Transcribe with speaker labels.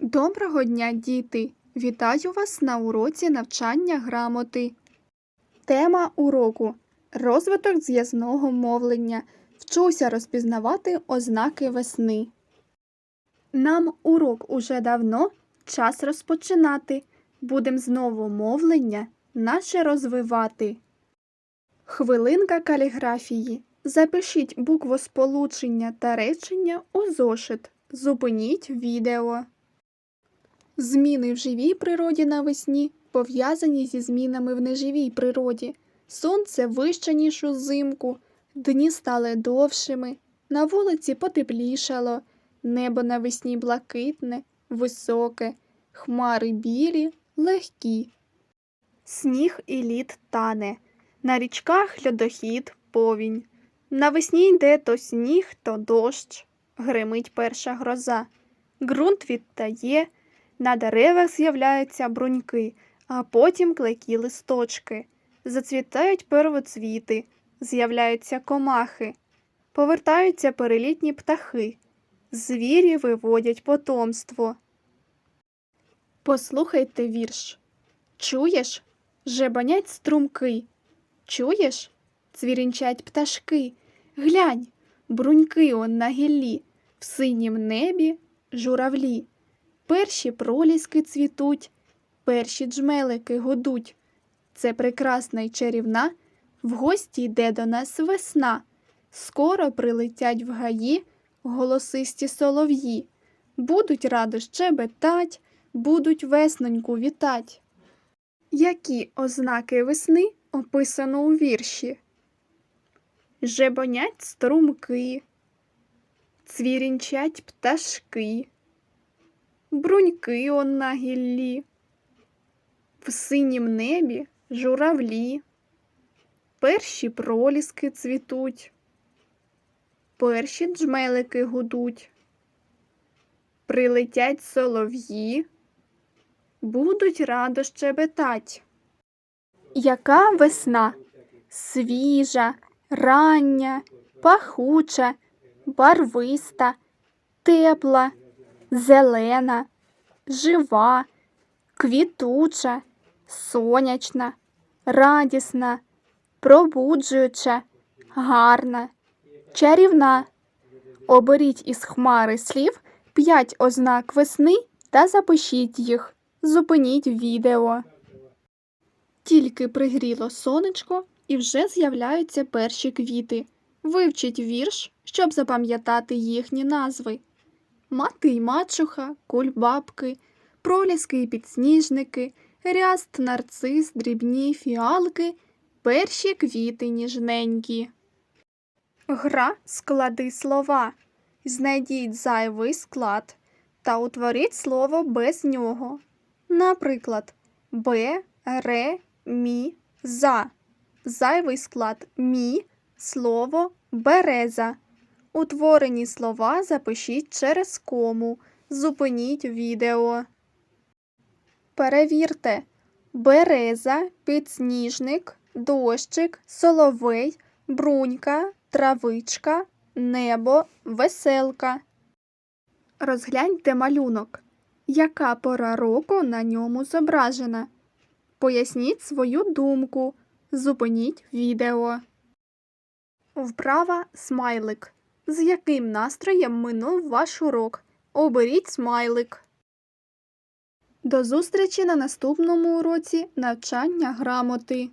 Speaker 1: Доброго дня, діти! Вітаю вас на уроці навчання грамоти. Тема уроку розвиток зв'язного мовлення. Вчуся розпізнавати ознаки весни. Нам урок уже давно, час розпочинати. Будем знову мовлення наше розвивати. Хвилинка каліграфії. Запишіть буквосполучення та речення у зошит. Зупиніть відео. Зміни в живій природі навесні пов'язані зі змінами в неживій природі. Сонце вище, ніж узимку, дні стали довшими, на вулиці потеплішало, небо навесні блакитне, високе, хмари білі, легкі. Сніг і лід тане, на річках льодохід, повінь. Навесні йде то сніг, то дощ, гримить перша гроза. Ґрунт відтає, на деревах з'являються бруньки, а потім клекі листочки. Зацвітають первоцвіти, з'являються комахи, повертаються перелітні птахи, звірі виводять потомство. Послухайте вірш. Чуєш? Жебанять струмки. Чуєш? Цвірінчать пташки. Глянь, бруньки он на гіллі, в синім небі журавлі. Перші проліски цвітуть, перші джмелики гудуть. Це прекрасна й чарівна, в гості йде до нас весна. Скоро прилетять в гаї голосисті солов'ї. Будуть радо щебетать, будуть весноньку вітать. Які ознаки весни описано у вірші? Жебонять струмки, цвірінчать пташки бруньки он на гіллі, в синім небі журавлі, перші проліски цвітуть, перші джмелики гудуть, прилетять солов'ї, будуть радо щебетать. Яка весна? Свіжа, рання, пахуча, барвиста, тепла зелена, жива, квітуча, сонячна, радісна, пробуджуюча, гарна, чарівна. Оберіть із хмари слів п'ять ознак весни та запишіть їх. Зупиніть відео. Тільки пригріло сонечко і вже з'являються перші квіти. Вивчіть вірш, щоб запам'ятати їхні назви мати й мачуха, кульбабки, проліски і підсніжники, ряст, нарцис, дрібні фіалки, перші квіти ніжненькі. Гра склади слова. Знайдіть зайвий склад та утворіть слово без нього. Наприклад, Б, Ре, Мі, За. Зайвий склад мі, слово береза. Утворені слова запишіть через кому. Зупиніть відео. Перевірте. Береза, підсніжник, дощик, соловей, брунька, травичка, небо, веселка. Розгляньте малюнок. Яка пора року на ньому зображена? Поясніть свою думку. Зупиніть відео. Вправа смайлик. З яким настроєм минув ваш урок? Оберіть смайлик. До зустрічі на наступному уроці навчання грамоти.